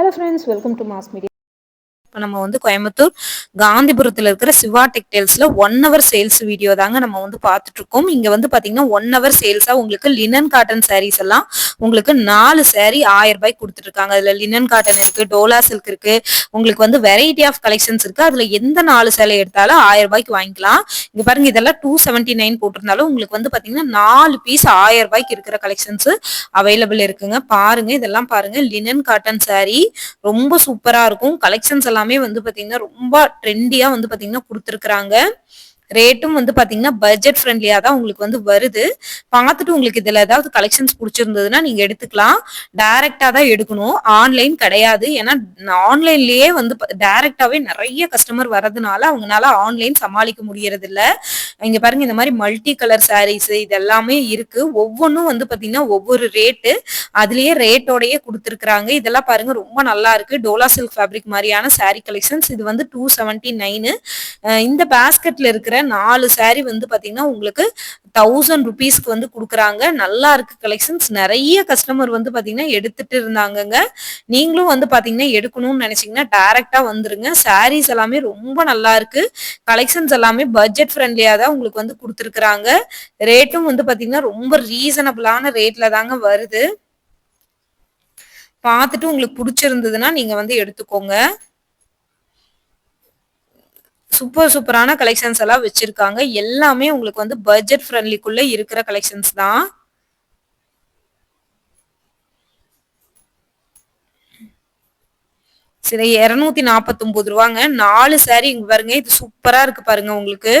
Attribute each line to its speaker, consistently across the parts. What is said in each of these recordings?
Speaker 1: hello friends welcome to Mass Media
Speaker 2: இப்போ நம்ம வந்து கோயம்புத்தூர் காந்திபுரத்தில் இருக்கிற சிவா டெக்டைல்ஸில் ஒன் ஹவர் சேல்ஸ் வீடியோ தாங்க நம்ம வந்து பார்த்துட்டு இருக்கோம் இங்கே வந்து பார்த்தீங்கன்னா ஒன் ஹவர் சேல்ஸா உங்களுக்கு லினன் காட்டன் சாரீஸ் எல்லாம் உங்களுக்கு நாலு சாரீ ஆயிரம் ரூபாய் கொடுத்துட்டு இருக்காங்க அதுல லினன் காட்டன் இருக்கு டோலா சில்க் இருக்கு உங்களுக்கு வந்து வெரைட்டி ஆஃப் கலெக்ஷன்ஸ் இருக்கு. அதில் எந்த நாலு சேலை எடுத்தாலும் ஆயிரம் ரூபாய்க்கு வாங்கிக்கலாம். இங்கே பாருங்க இதெல்லாம் டூ செவன்டி நைன் போட்டிருந்தாலும் உங்களுக்கு வந்து பாத்தீங்கன்னா நாலு பீஸ் ஆயிரம் ரூபாய்க்கு இருக்கிற கலெக்ஷன்ஸ் அவைலபிள் இருக்குங்க. பாருங்க இதெல்லாம் பாருங்க. லினன் காட்டன் சாரீ ரொம்ப சூப்பராக இருக்கும். கலெக்ஷன்ஸ் எல்லாம் எல்லாமே வந்து பாத்தீங்கன்னா ரொம்ப ட்ரெண்டியா வந்து பாத்தீங்கன்னா கொடுத்துருக்குறாங்க. ரேட்டும் வந்து பாத்தீங்கன்னா பட்ஜெட் ஃப்ரெண்ட்லியா தான் உங்களுக்கு வந்து வருது. பார்த்துட்டு உங்களுக்கு இதுல ஏதாவது கலெக்ஷன்ஸ் பிடிச்சிருந்ததுன்னா நீங்க எடுத்துக்கலாம். டைரக்டா தான் எடுக்கணும். ஆன்லைன் கிடையாது. ஏன்னா ஆன்லைன்லயே வந்து டைரக்டாவே நிறைய கஸ்டமர் வர்றதுனால அவங்களால ஆன்லைன் சமாளிக்க முடியறது இல்ல இங்க பாருங்க இந்த மாதிரி மல்டி கலர் சாரீஸ் இது எல்லாமே இருக்கு. ஒவ்வொன்றும் வந்து பாத்தீங்கன்னா ஒவ்வொரு ரேட்டு அதுலயே ரேட்டோடயே கொடுத்துருக்காங்க இதெல்லாம் பாருங்க ரொம்ப நல்லா இருக்கு. டோலா சில்க் ஃபேப்ரிக் மாதிரியான சாரீ கலெக்ஷன்ஸ் இது வந்து டூ செவன்டி நைனு இந்த பேஸ்கெட்ல இருக்கிற நாலு சாரி வந்து பாத்தீங்கன்னா உங்களுக்கு தௌசண்ட் ருபீஸ்க்கு வந்து கொடுக்குறாங்க. நல்லா இருக்கு கலெக்ஷன்ஸ் நிறைய கஸ்டமர் வந்து பாத்தீங்கன்னா எடுத்துட்டு இருந்தாங்கங்க. நீங்களும் வந்து பாத்தீங்கன்னா எடுக்கணும்னு நினைச்சீங்கன்னா டைரக்டா வந்துருங்க. சாரீஸ் எல்லாமே ரொம்ப நல்லா இருக்கு. கலெக்ஷன்ஸ் எல்லாமே பட்ஜெட் ஃப்ரெண்ட்லியா தான் உங்களுக்கு வந்து கொடுத்துருக்குறாங்க. ரேட்டும் வந்து பாத்தீங்கன்னா ரொம்ப ரீசனபிளான ரேட்ல தாங்க வருது. பார்த்துட்டு உங்களுக்கு பிடிச்சிருந்ததுன்னா நீங்க வந்து எடுத்துக்கோங்க. சூப்பர் சூப்பரான கலெக்ஷன்ஸ் எல்லாம் வச்சிருக்காங்க. எல்லாமே உங்களுக்கு வந்து பட்ஜெட் ஃப்ரெண்ட்லிக்குள்ள இருக்கிற கலெக்ஷன்ஸ் தான். சரி இரநூத்தி நாற்பத்தொம்பது ரூபாங்க. நாலு சாரி இங்க பாருங்க. இது சூப்பரா இருக்கு பாருங்க உங்களுக்கு.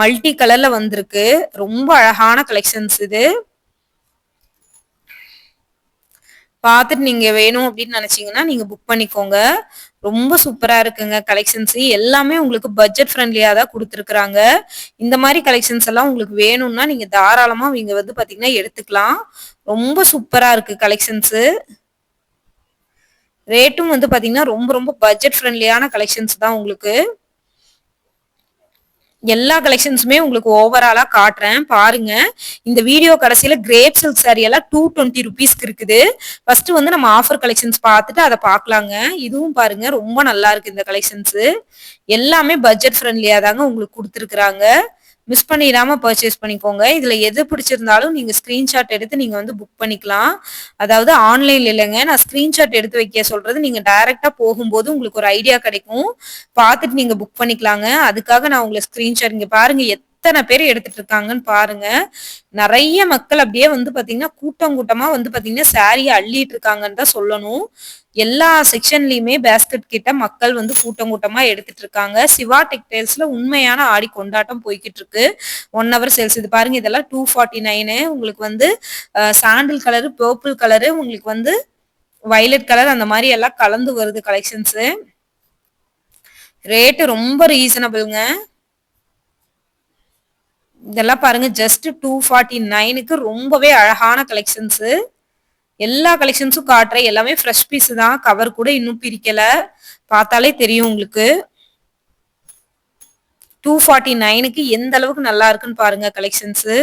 Speaker 2: மல்டி கலர்ல வந்திருக்கு. ரொம்ப அழகான கலெக்ஷன்ஸ் இது. பார்த்துட்டு நீங்க வேணும் அப்படின்னு நினைச்சீங்கன்னா நீங்க புக் பண்ணிக்கோங்க. ரொம்ப சூப்பரா இருக்குங்க கலெக்ஷன்ஸ் எல்லாமே உங்களுக்கு பட்ஜெட் ஃப்ரெண்ட்லியா தான் கொடுத்துருக்குறாங்க. இந்த மாதிரி கலெக்ஷன்ஸ் எல்லாம் உங்களுக்கு வேணும்னா நீங்க தாராளமா இங்க வந்து பாத்தீங்கன்னா எடுத்துக்கலாம். ரொம்ப சூப்பரா இருக்கு கலெக்ஷன்ஸ் ரேட்டும் வந்து பாத்தீங்கன்னா ரொம்ப ரொம்ப பட்ஜெட் ஃப்ரெண்ட்லியான கலெக்ஷன்ஸ் தான் உங்களுக்கு. எல்லா கலெக்ஷன்ஸுமே உங்களுக்கு ஓவராலா காட்டுறேன். பாருங்க. இந்த வீடியோ கடைசியில கிரேப் சில்க் சாரி எல்லாம் டூ டுவெண்ட்டி ருபீஸ்க்கு இருக்குது. ஃபர்ஸ்ட் வந்து நம்ம ஆஃபர் கலெக்ஷன்ஸ் பார்த்துட்டு அதை பார்க்கலாங்க. இதுவும் பாருங்க ரொம்ப நல்லா இருக்கு இந்த கலெக்ஷன்ஸ் எல்லாமே பட்ஜெட் ஃப்ரெண்ட்லியா தாங்க உங்களுக்கு கொடுத்துருக்குறாங்க. மிஸ் பண்ணிடாம பர்ச்சேஸ் பண்ணிக்கோங்க. இதுல எது பிடிச்சிருந்தாலும் நீங்க ஸ்கிரீன்ஷாட் எடுத்து நீங்க வந்து புக் பண்ணிக்கலாம். அதாவது ஆன்லைன்ல இல்லைங்க. நான் ஸ்கிரீன்ஷாட் எடுத்து வைக்க சொல்றது நீங்க டைரக்டா போகும்போது உங்களுக்கு ஒரு ஐடியா கிடைக்கும். பார்த்துட்டு நீங்க புக் பண்ணிக்கலாங்க. அதுக்காக நான் உங்களை ஸ்கிரீன்ஷாட் இங்க பாருங்க எத்தனை பேர் எடுத்துட்டு இருக்காங்கன்னு பாருங்க. நிறைய மக்கள் அப்படியே வந்து பாத்தீங்கன்னா கூட்டம் கூட்டமா வந்து பாத்தீங்கன்னா சாரியை அள்ளிட்டு இருக்காங்கன்னு தான் சொல்லணும். எல்லா செக்ஷன்லயுமே பேஸ்கெட் கிட்ட மக்கள் வந்து கூட்டம் கூட்டமா எடுத்துட்டு இருக்காங்க. சிவா டெக்டைல்ஸ்ல உண்மையான ஆடி கொண்டாட்டம் போய்கிட்டு இருக்கு. ஒன் ஹவர் சேல்ஸ் இது பாருங்க இதெல்லாம் டூ ஃபார்ட்டி நைனு உங்களுக்கு வந்து சாண்டில் கலரு பர்பிள் கலரு உங்களுக்கு வந்து வயலட் கலர் அந்த மாதிரி எல்லாம் கலந்து வருது கலெக்ஷன்ஸு ரேட்டு ரொம்ப ரீசனபிள்ங்க இதெல்லாம் பாருங்க ஜஸ்ட் டூ ஃபார்ட்டி நைனுக்கு ரொம்பவே அழகான கலெக்ஷன்ஸு எல்லா கலெக்ஷன்ஸும் காட்டுறேன் எல்லாமே ஃப்ரெஷ் பீஸ் தான். கவர் கூட இன்னும் பிரிக்கலை. பார்த்தாலே தெரியும் உங்களுக்கு. டூ ஃபார்ட்டி நைனுக்கு எந்த அளவுக்கு நல்லா இருக்குன்னு பாருங்க கலெக்ஷன்ஸு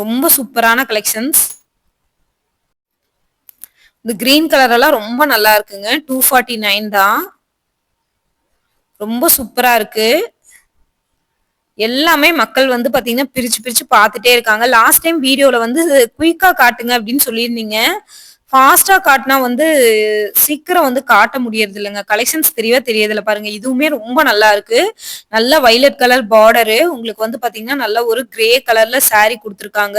Speaker 2: ரொம்ப சூப்பரான கலெக்ஷன்ஸ் இந்த கிரீன் கலர் எல்லாம் ரொம்ப நல்லா இருக்குங்க. டூ ஃபார்ட்டி நைன் தான். ரொம்ப சூப்பரா இருக்கு. எல்லாமே மக்கள் வந்து பாத்தீங்கன்னா பிரிச்சு பிரிச்சு பார்த்துட்டே இருக்காங்க. லாஸ்ட் டைம் வீடியோல வந்து குயிக்கா காட்டுங்க அப்படின்னு சொல்லியிருந்தீங்க. ஃபாஸ்டா காட்டினா வந்து சீக்கிரம் வந்து காட்ட முடியறது இல்லைங்க கலெக்ஷன்ஸ் தெரியவே தெரியறதில்ல பாருங்க. இதுவுமே ரொம்ப நல்லா இருக்கு. நல்ல வைலட் கலர் பார்டரு உங்களுக்கு வந்து பாத்தீங்கன்னா நல்ல ஒரு கிரே கலர்ல சாரி கொடுத்துருக்காங்க.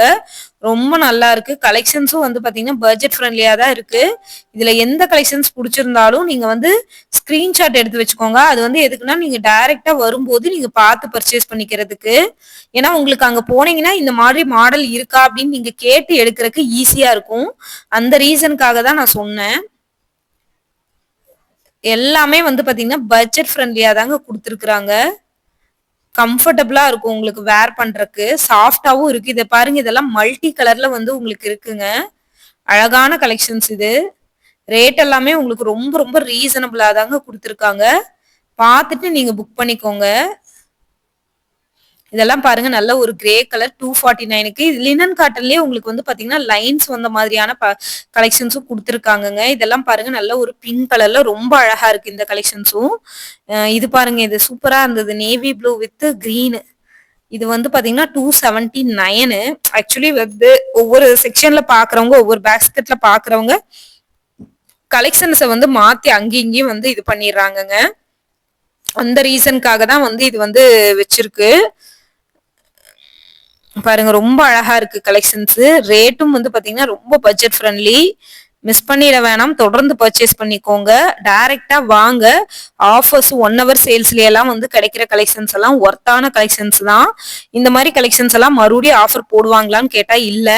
Speaker 2: ரொம்ப நல்லா இருக்கு. கலெக்ஷன்ஸும் வந்து பாத்தீங்கன்னா பட்ஜெட் ஃப்ரெண்ட்லியா தான் இருக்கு. இதுல எந்த கலெக்ஷன்ஸ் பிடிச்சிருந்தாலும் நீங்க வந்து ஸ்கிரீன்ஷாட் எடுத்து வச்சுக்கோங்க. அது வந்து எதுக்குன்னா நீங்க டைரக்டா வரும்போது நீங்க பார்த்து பர்ச்சேஸ் பண்ணிக்கிறதுக்கு. ஏன்னா உங்களுக்கு அங்க போனீங்கன்னா இந்த மாதிரி மாடல் இருக்கா அப்படின்னு நீங்க கேட்டு எடுக்கிறதுக்கு ஈஸியா இருக்கும். அந்த ரீசன் ரீசனுக்காக தான் நான் சொன்னேன். எல்லாமே வந்து பாத்தீங்கன்னா பட்ஜெட் ஃப்ரெண்ட்லியா தாங்க கொடுத்துருக்குறாங்க. கம்ஃபர்டபுளா இருக்கும் உங்களுக்கு வேர் பண்றதுக்கு. சாஃப்டாவும் இருக்கு. இதை பாருங்க இதெல்லாம் மல்டி கலர்ல வந்து உங்களுக்கு இருக்குங்க. அழகான கலெக்ஷன்ஸ் இது. ரேட் எல்லாமே உங்களுக்கு ரொம்ப ரொம்ப ரீசனபிளா தாங்க கொடுத்துருக்காங்க. பார்த்துட்டு நீங்க புக் பண்ணிக்கோங்க. இதெல்லாம் பாருங்க நல்ல ஒரு கிரே கலர் டூ ஃபார்ட்டி நைனுக்கு லினன் காட்டன்லயே உங்களுக்கு வந்து பாத்தீங்கன்னா லைன்ஸ் வந்த மாதிரியான கலெக்ஷன்ஸும் கொடுத்துருக்காங்கங்க. இதெல்லாம் பாருங்க நல்ல ஒரு பிங்க் கலர்ல ரொம்ப அழகா இருக்கு இந்த கலெக்ஷன்ஸும் இது பாருங்க இது சூப்பரா இருந்தது. நேவி ப்ளூ வித் கிரீனு இது வந்து பாத்தீங்கன்னா டூ செவன்டி நைனு ஆக்சுவலி வந்து ஒவ்வொரு செக்ஷன்ல பாக்குறவங்க ஒவ்வொரு பேஸ்கெட்ல பாக்குறவங்க கலெக்ஷன்ஸை வந்து மாத்தி அங்கேயும் இங்கேயும் வந்து இது பண்ணிடுறாங்கங்க. அந்த ரீசனுக்காக தான் வந்து இது வந்து வச்சிருக்கு. பாருங்க ரொம்ப அழகா இருக்கு கலெக்ஷன்ஸ் ரேட்டும் வந்து பாத்தீங்கன்னா ரொம்ப பட்ஜெட் ஃப்ரெண்ட்லி மிஸ் பண்ணிட வேணாம். தொடர்ந்து பர்ச்சேஸ் பண்ணிக்கோங்க. டைரக்டா வாங்க. ஆஃபர்ஸ் ஒன் ஹவர் சேல்ஸ்ல எல்லாம் வந்து கிடைக்கிற கலெக்ஷன்ஸ் எல்லாம் ஒர்த்தான கலெக்ஷன்ஸ் தான். இந்த மாதிரி கலெக்ஷன்ஸ் எல்லாம் மறுபடியும் ஆஃபர் போடுவாங்களான்னு கேட்டா இல்லை.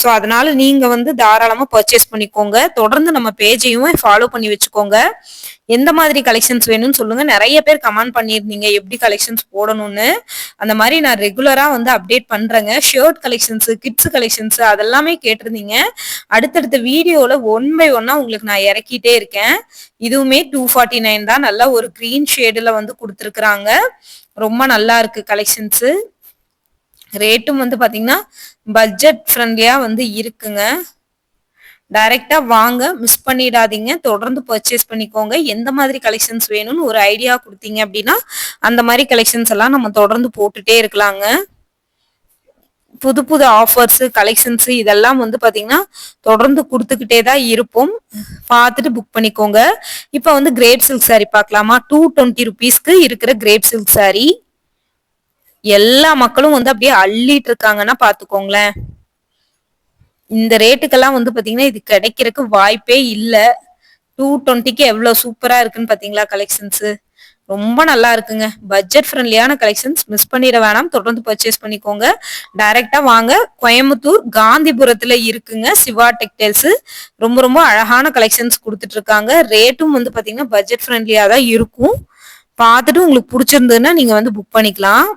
Speaker 2: ஸோ அதனால நீங்க வந்து தாராளமா பர்ச்சேஸ் பண்ணிக்கோங்க. தொடர்ந்து நம்ம பேஜையும் ஃபாலோ பண்ணி வச்சுக்கோங்க. எந்த மாதிரி கலெக்ஷன்ஸ் வேணும்னு சொல்லுங்க. நிறைய பேர் கமெண்ட் பண்ணியிருந்தீங்க. எப்படி கலெக்ஷன்ஸ் போடணும்னு. அந்த மாதிரி நான் ரெகுலரா வந்து அப்டேட் பண்றேங்க. ஷர்ட் கலெக்ஷன்ஸ் கிட்ஸ் கலெக்ஷன்ஸ் அதெல்லாமே கேட்டிருந்தீங்க. அடுத்தடுத்த வீடியோல ஒன் பை ஒன்னா உங்களுக்கு நான் இறக்கிட்டே இருக்கேன். இதுவுமே டூ ஃபார்ட்டி நைன் தான். நல்லா ஒரு கிரீன் ஷேடுல வந்து கொடுத்துருக்குறாங்க. ரொம்ப நல்லா இருக்கு கலெக்ஷன்ஸு ரேட்டும் வந்து பார்த்தீங்கன்னா பட்ஜெட் ஃப்ரெண்ட்லியாக வந்து இருக்குங்க. டைரெக்டாக வாங்க மிஸ் பண்ணிடாதீங்க. தொடர்ந்து பர்ச்சேஸ் பண்ணிக்கோங்க. எந்த மாதிரி கலெக்ஷன்ஸ் வேணும்னு ஒரு ஐடியா கொடுத்தீங்க அப்படின்னா அந்த மாதிரி கலெக்ஷன்ஸ் எல்லாம் நம்ம தொடர்ந்து போட்டுட்டே இருக்கலாங்க. புது புது ஆஃபர்ஸ் கலெக்ஷன்ஸ் இதெல்லாம் வந்து பாத்தீங்கன்னா தொடர்ந்து கொடுத்துக்கிட்டே தான் இருப்போம். பார்த்துட்டு புக் பண்ணிக்கோங்க. இப்போ வந்து கிரேப் சில்க் சாரி பார்க்கலாமா? டூ டுவெண்ட்டி ருபீஸ்க்கு இருக்கிற கிரேப் சில்க் சாரி எல்லா மக்களும் வந்து அப்படியே அள்ளிட்டு இருக்காங்கன்னா பாத்துக்கோங்களேன் இந்த ரேட்டுக்கெல்லாம் வந்து பாத்தீங்கன்னா இது கிடைக்கிறதுக்கு வாய்ப்பே இல்லை. டூ டுவெண்ட்டிக்கு எவ்வளவு சூப்பரா இருக்குன்னு பாத்தீங்களா கலெக்ஷன்ஸ் ரொம்ப நல்லா இருக்குங்க. பட்ஜெட் ஃப்ரெண்ட்லியான கலெக்ஷன்ஸ் மிஸ் பண்ணிட வேணாம். தொடர்ந்து பர்ச்சேஸ் பண்ணிக்கோங்க. டைரக்டா வாங்க. கோயம்புத்தூர் காந்திபுரத்துல இருக்குங்க. சிவா டெக்டைல்ஸ் ரொம்ப ரொம்ப அழகான கலெக்ஷன்ஸ் கொடுத்துட்டு இருக்காங்க ரேட்டும் வந்து பாத்தீங்கன்னா பட்ஜெட் ஃப்ரெண்ட்லியா தான் இருக்கும். பார்த்துட்டு உங்களுக்கு பிடிச்சிருந்ததுன்னா நீங்க வந்து புக் பண்ணிக்கலாம்.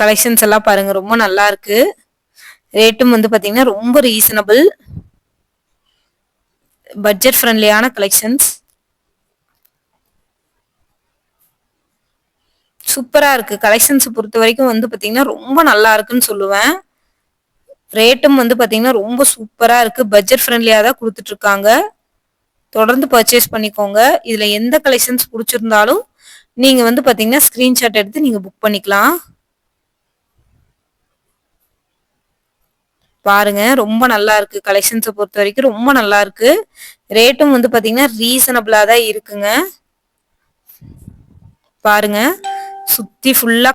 Speaker 2: கலெக்ஷன்ஸ் எல்லாம் பாருங்க ரொம்ப நல்லா இருக்கு. ரேட்டும் வந்து பாத்தீங்கன்னா ரொம்ப ரீசனபிள் பட்ஜெட் ஃப்ரெண்ட்லியான கலெக்ஷன்ஸ் சூப்பராக இருக்கு. கலெக்ஷன்ஸ் பொறுத்த வரைக்கும் வந்து பார்த்தீங்கன்னா ரொம்ப நல்லா இருக்குன்னு சொல்லுவேன். ரேட்டும் வந்து பார்த்தீங்கன்னா ரொம்ப சூப்பராக இருக்கு. பட்ஜெட் ஃப்ரெண்ட்லியாக தான் கொடுத்துட்ருக்காங்க. தொடர்ந்து பர்ச்சேஸ் பண்ணிக்கோங்க. இதில் எந்த கலெக்ஷன்ஸ் பிடிச்சிருந்தாலும் நீங்கள் வந்து பார்த்தீங்கன்னா ஸ்க்ரீன்ஷாட் எடுத்து நீங்கள் புக் பண்ணிக்கலாம். பாருங்க ரொம்ப நல்லா இருக்கு. கலெக்ஷன்ஸை பொறுத்த வரைக்கும் ரொம்ப நல்லா இருக்கு. ரேட்டும் வந்து பாத்தீங்கன்னா ரீசனபிளா தான் இருக்குங்க. பாருங்க சுத்தி ஃபுல்லா